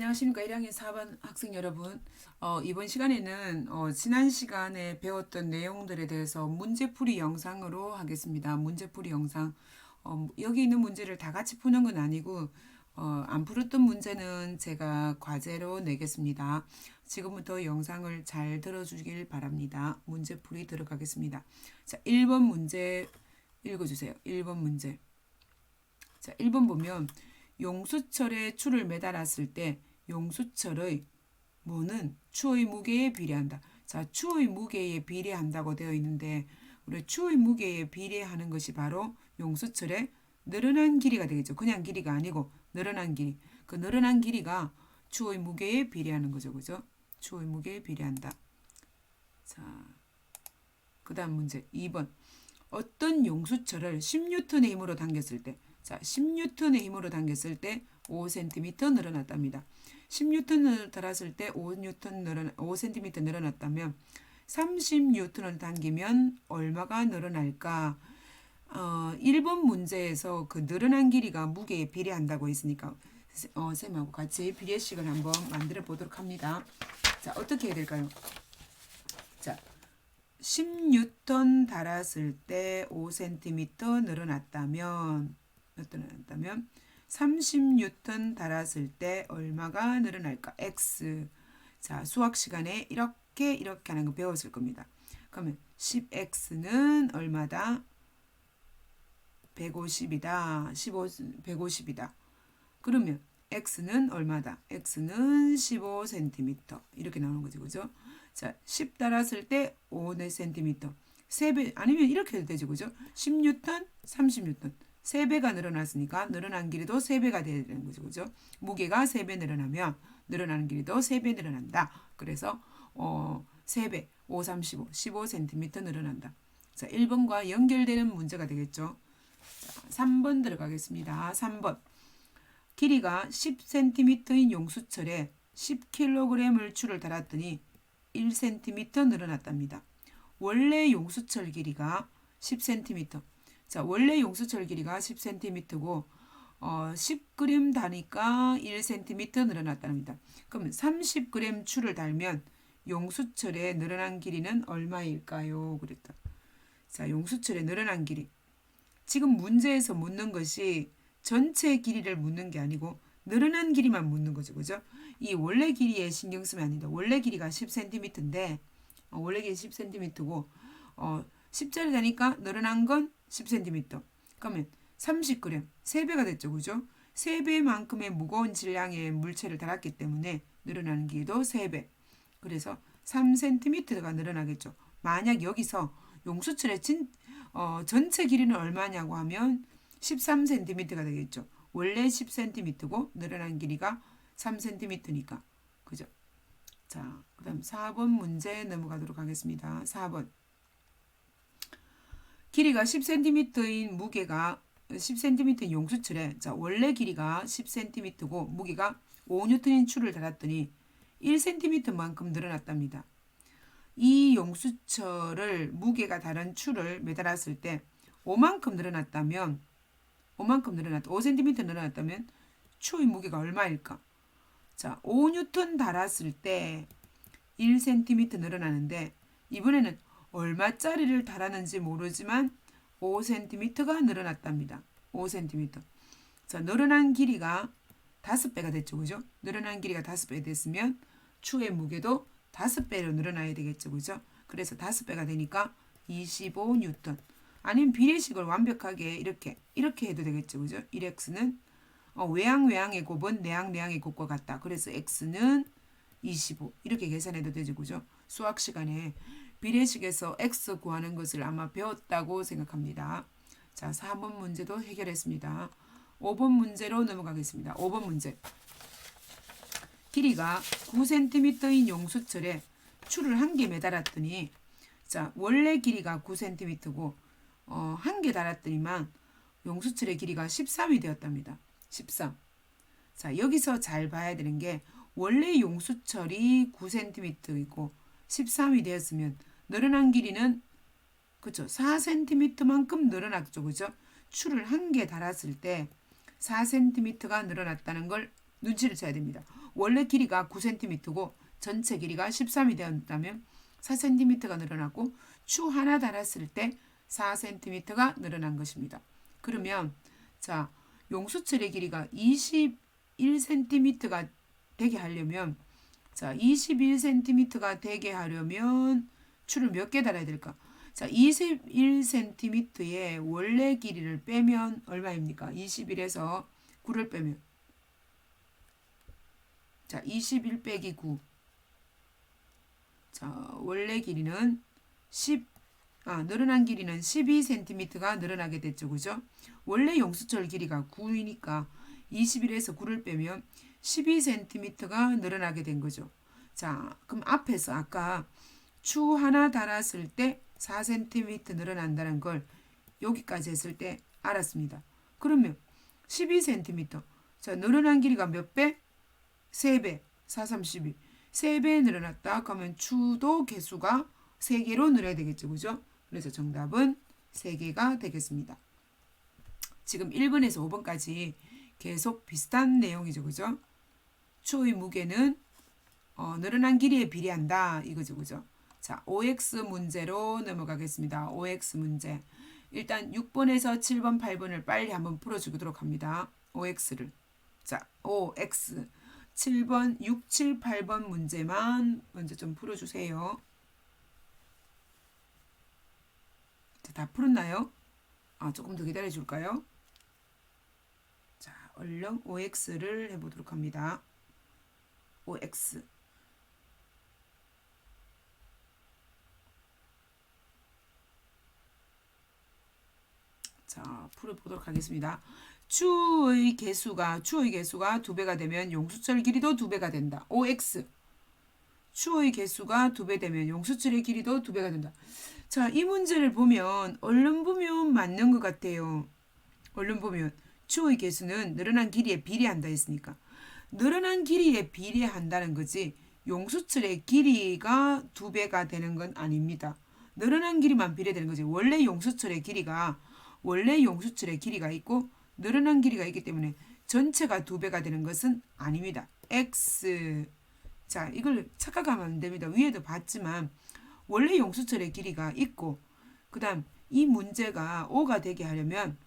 안녕하십니까. 1학년 4반 학생 여러분. 어, 이번 시간에는 어, 지난 시간에 배웠던 내용들에 대해서 문제풀이 영상으로 하겠습니다. 문제풀이 영상. 어, 여기 있는 문제를 다 같이 푸는 건 아니고 어, 안 풀었던 문제는 제가 과제로 내겠습니다. 지금부터 영상을 잘 들어주길 바랍니다. 문제풀이 들어가겠습니다. 자 1번 문제 읽어주세요. 1번 문제. 자 1번 보면 용수철에 추를 매달았을 때 용수철의 무는 추의 무게에 비례한다. 자, 추의 무게에 비례한다고 되어 있는데 우리 추의 무게에 비례하는 것이 바로 용수철의 늘어난 길이가 되겠죠. 그냥 길이가 아니고 늘어난 길이. 그 늘어난 길이가 추의 무게에 비례하는 거죠. 그죠? 추의 무게에 비례한다. 자, 그 다음 문제 2번. 어떤 용수철을 10N의 힘으로 당겼을 때 자, 10N의 힘으로 당겼을 때 5cm 늘어났답니다. 10N을 달았을 때 5N 늘어나, 5cm 늘어났다면 30N을 당기면 얼마가 늘어날까? 어, 1번 문제에서 그 늘어난 길이가 무게에 비례한다고 했으니까 어, 쌤하고 같이 비례식을 한번 만들어 보도록 합니다. 자, 어떻게 해야 될까요? 자, 10N 달았을 때 5cm 늘어났다면 몇 늘어났다면 30N 달았을 때 얼마가 늘어날까? X. 자, 수학 시간에 이렇게 이렇게 하는 거 배웠을 겁니다. 그러면 10X는 얼마다? 150이다. 15 150이다. 그러면 X는 얼마다? X는 15cm. 이렇게 나오는 거죠. 그죠? 자, 10 달았을 때 5cm. 3배 아니면 이렇게 해도 되죠. 그죠? 10N, 30N. 3배가 늘어났으니까 늘어난 길이도 3배가 되는 거죠. 그죠? 무게가 3배 늘어나면 늘어나는 길이도 3배 늘어난다. 그래서 어 3배, 5, 35, 15cm 늘어난다. 자, 1번과 연결되는 문제가 되겠죠. 자, 3번 들어가겠습니다. 3번. 길이가 10cm인 용수철에 10kg을 추를 달았더니 1cm 늘어났답니다. 원래 용수철 길이가 10cm. 자, 원래 용수철 길이가 10cm고 어, 10g 다니까 1cm 늘어났답니다. 그러면 30g 추를 달면 용수철의 늘어난 길이는 얼마일까요? 그랬다. 자, 용수철의 늘어난 길이. 지금 문제에서 묻는 것이 전체 길이를 묻는 게 아니고 늘어난 길이만 묻는 거죠. 그죠? 이 원래 길이에 신경 쓰면 안 된다. 원래 길이가 10cm인데 어, 원래 길이 10cm고 어, 10짜리 되니까 늘어난 건 10cm. 그러면 30g, 3배가 됐죠. 그죠? 3배만큼의 무거운 질량의 물체를 달았기 때문에 늘어나는 길이도 3배. 그래서 3cm가 늘어나겠죠. 만약 여기서 용수철의 진, 어, 전체 길이는 얼마냐고 하면 13cm가 되겠죠. 원래 10cm고 늘어난 길이가 3cm니까. 그죠? 자, 그 다음 4번 문제 넘어가도록 하겠습니다. 4번. 길이가 10cm인 무게가 10cm인 용수철에 자 원래 길이가 10cm고 무게가 5N인 추를 달았더니 1cm만큼 늘어났답니다. 이 용수철을 무게가 다른 추를 매달았을 때 5만큼 늘어났다면 5만큼 늘어났다 5cm 늘어났다면 추의 무게가 얼마일까? 자 5N 달았을 때 1cm 늘어나는데 이번에는 얼마짜리를 달았는지 모르지만 5cm가 늘어났답니다. 5cm. 자, 늘어난 길이가 5배가 됐죠. 그죠? 늘어난 길이가 5배 됐으면 추의 무게도 5배로 늘어나야 되겠죠. 그죠? 그래서 5배가 되니까 25N. 아니면 비례식을 완벽하게 이렇게 이렇게 해도 되겠죠. 그죠? 1x는 어, 외항 외항의 곱은 내항 내항의 곱과 같다. 그래서 x는 25 이렇게 계산해도 되죠. 그죠? 수학 시간에 비례식에서 x 구하는 것을 아마 배웠다고 생각합니다. 자, 4번 문제도 해결했습니다. 5번 문제로 넘어가겠습니다. 5번 문제. 길이가 9cm인 용수철에 추를 한 개 매달았더니 자, 원래 길이가 9cm고 어, 한 개 달았더니만 용수철의 길이가 13이 되었답니다. 13. 자, 여기서 잘 봐야 되는 게 원래 용수철이 9cm이고 13이 되었으면 늘어난 길이는 그죠 4cm만큼 늘어났죠. 그죠? 추를 한개 달았을 때 4cm가 늘어났다는 걸 눈치를 채야 됩니다. 원래 길이가 9cm고 전체 길이가 13이 되었다면 4cm가 늘어났고 추 하나 달았을 때 4cm가 늘어난 것입니다. 그러면 자 용수철의 길이가 21cm가 되게 하려면 자 21cm가 되게 하려면 추를 몇개 달아야 될까? 자 21cm의 원래 길이를 빼면 얼마입니까? 21에서 9를 빼면 자, 21 빼기 9. 자, 원래 길이는 10, 아, 늘어난 길이는 12cm가 늘어나게 됐죠. 그죠? 원래 용수철 길이가 9이니까 21에서 9를 빼면 12cm가 늘어나게 된 거죠. 자, 그럼 앞에서 아까 추 하나 달았을 때 4cm 늘어난다는 걸 여기까지 했을 때 알았습니다. 그러면 12cm. 자, 늘어난 길이가 몇 배? 3배, 4, 3, 12. 3배 늘어났다. 그러면 추도 개수가 3개로 늘어야 되겠죠. 그죠? 그래서 정답은 3개가 되겠습니다. 지금 1번에서 5번까지 계속 비슷한 내용이죠. 그죠? 추의 무게는 어, 늘어난 길이에 비례한다. 이거죠. 그죠? 자, OX 문제로 넘어가겠습니다. OX 문제. 일단 6번에서 7번, 8번을 빨리 한번 풀어주도록 합니다. OX를. 자, OX. 7번, 6, 7, 8번 문제만 먼저 좀 풀어주세요. 자, 다 풀었나요? 아, 조금 더 기다려 줄까요? 자, 얼른 OX를 해보도록 합니다. OX. 자, 풀어보도록 하겠습니다. 추의 개수가 추의 개수가 두 배가 되면 용수철 길이도 두 배가 된다. OX. 추의 개수가 두 배 되면 용수철의 길이도 두 배가 된다. 자, 이 문제를 보면 얼른 보면 맞는 것 같아요. 얼른 보면 추의 개수는 늘어난 길이에 비례한다 했으니까 늘어난 길이에 비례한다는 거지 용수철의 길이가 두 배가 되는 건 아닙니다. 늘어난 길이만 비례되는 거지. 원래 용수철의 길이가 원래 용수철의 길이가 있고 늘어난 길이가 있기 때문에 전체가 두 배가 되는 것은 아닙니다. x 자 이걸 착각하면 안 됩니다. 위에도 봤지만 원래 용수철의 길이가 있고 그 다음 이 문제가 5가 되게 하려면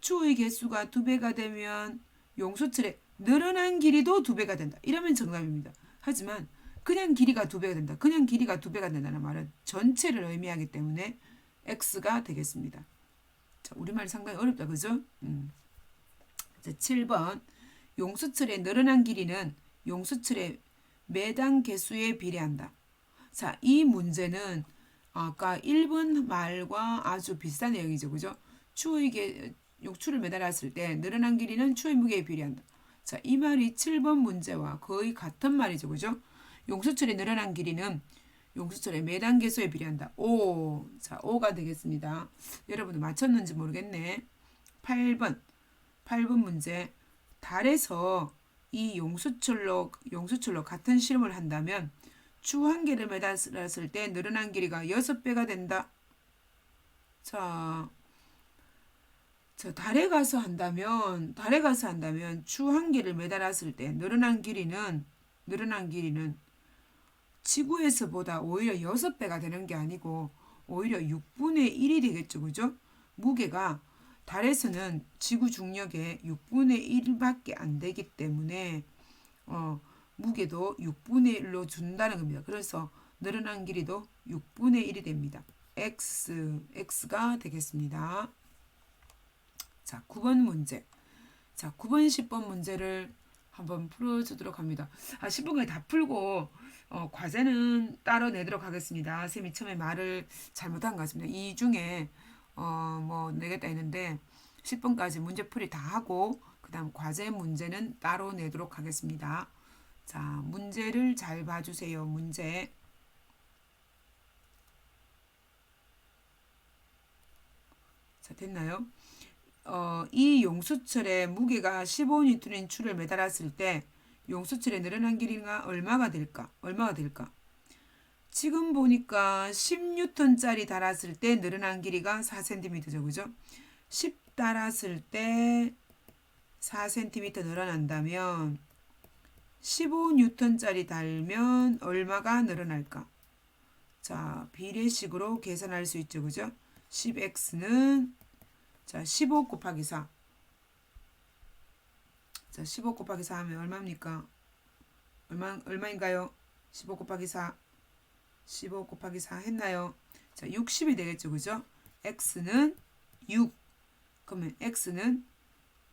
추의 개수가 두 배가 되면 용수철의 늘어난 길이도 두 배가 된다. 이러면 정답입니다. 하지만 그냥 길이가 두 배가 된다. 그냥 길이가 두 배가 된다는 말은 전체를 의미하기 때문에 x가 되겠습니다. 자, 우리말 상당히 어렵다. 그죠? 음. 자, 7번. 용수철의 늘어난 길이는 용수철의 매당 개수에 비례한다. 자, 이 문제는 아까 1번 말과 아주 비슷한 내용이죠. 그죠? 추의 개, 욕추를 매달았을 때 늘어난 길이는 추의 무게에 비례한다. 자, 이 말이 7번 문제와 거의 같은 말이죠. 그죠? 용수철의 늘어난 길이는 용수철의 매당 개수에 비례한다. 5. 자, 5가 되겠습니다. 여러분들 맞췄는지 모르겠네. 8번. 8번 문제. 달에서 이 용수철로 용수철로 같은 실험을 한다면 추한 개를 매달았을 때 늘어난 길이가 6배가 된다. 자, 자, 달에 가서 한다면 달에 가서 한다면 추한 개를 매달았을 때 늘어난 길이는 늘어난 길이는 지구에서보다 오히려 6배가 되는 게 아니고 오히려 6분의 1이 되겠죠. 그죠? 무게가 달에서는 지구 중력의 6분의 1밖에 안 되기 때문에 어, 무게도 6분의 1로 준다는 겁니다. 그래서 늘어난 길이도 6분의 1이 됩니다. x, x가 되겠습니다. 자, 9번 문제. 자, 9번, 10번 문제를 한번 풀어주도록 합니다. 아, 10번까지 다 풀고 어, 과제는 따로 내도록 하겠습니다. 쌤이 처음에 말을 잘못한 것 같습니다. 이 중에 어, 뭐 내겠다 했는데 10번까지 문제풀이 다 하고 그 다음 과제 문제는 따로 내도록 하겠습니다. 자, 문제를 잘 봐주세요. 문제. 자, 됐나요? 어, 이 용수철의 무게가 15N인 추를 매달았을 때 용수철의 늘어난 길이가 얼마가 될까? 얼마가 될까? 지금 보니까 10N짜리 달았을 때 늘어난 길이가 4cm죠. 그죠? 10 달았을 때 4cm 늘어난다면 15N짜리 달면 얼마가 늘어날까? 자, 비례식으로 계산할 수 있죠. 그죠? 10x는 자, 15 곱하기 4. 자, 15 곱하기 4 하면 얼마입니까? 얼마 얼마인가요? 15 곱하기 4. 15 곱하기 4 했나요? 자, 60이 되겠죠. 그죠? x는 6. 그러면 x는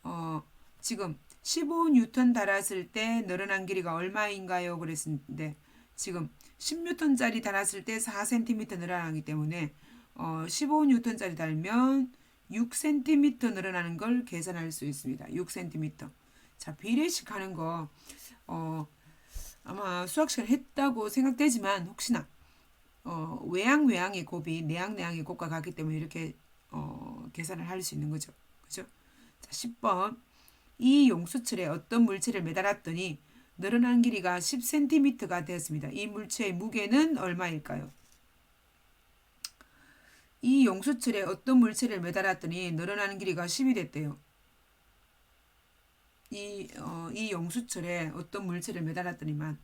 어, 지금 15N 달았을 때 늘어난 길이가 얼마인가요? 그랬는데 지금 10N짜리 달았을 때 4cm 늘어나기 때문에 어, 15N짜리 달면 6cm 늘어나는 걸 계산할 수 있습니다. 6cm. 자, 비례식 하는 거 어, 아마 수학 시간 했다고 생각되지만 혹시나 어, 외양 외양의 곱이 내양 내양의 곱과 같기 때문에 이렇게 어, 계산을 할 수 있는 거죠. 그죠? 자, 10번. 이 용수철에 어떤 물체를 매달았더니 늘어난 길이가 10cm가 되었습니다. 이 물체의 무게는 얼마일까요? 이 용수철에 어떤 물체를 매달았더니 늘어나는 길이가 10이 됐대요. 이, 어, 이 용수철에 어떤 물체를 매달았더니만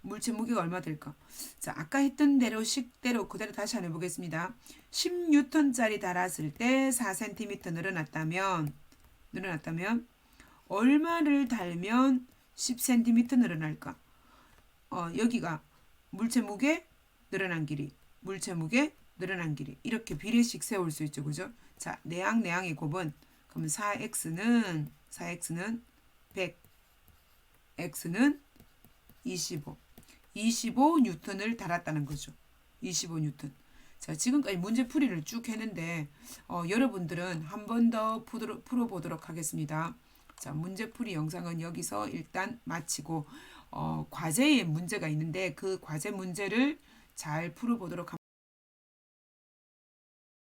물체 무게가 얼마 될까? 자, 아까 했던 대로 식대로 그대로 다시 한번 해보겠습니다. 10N짜리 달았을 때 4cm 늘어났다면 늘어났다면 얼마를 달면 10cm 늘어날까? 어, 여기가 물체 무게 늘어난 길이, 물체 무게 늘어난 길이 이렇게 비례식 세울 수 있죠, 그죠? 자, 내양 내양의 곱은 그러면 4x는 4x는 100, x는 25, 25N을 달았다는 거죠. 25N. 자, 지금까지 문제 풀이를 쭉 했는데 어, 여러분들은 한 번 더 풀어보도록 하겠습니다. 자, 문제 풀이 영상은 여기서 일단 마치고 어, 과제에 문제가 있는데 그 과제 문제를 잘 풀어보도록 합니다.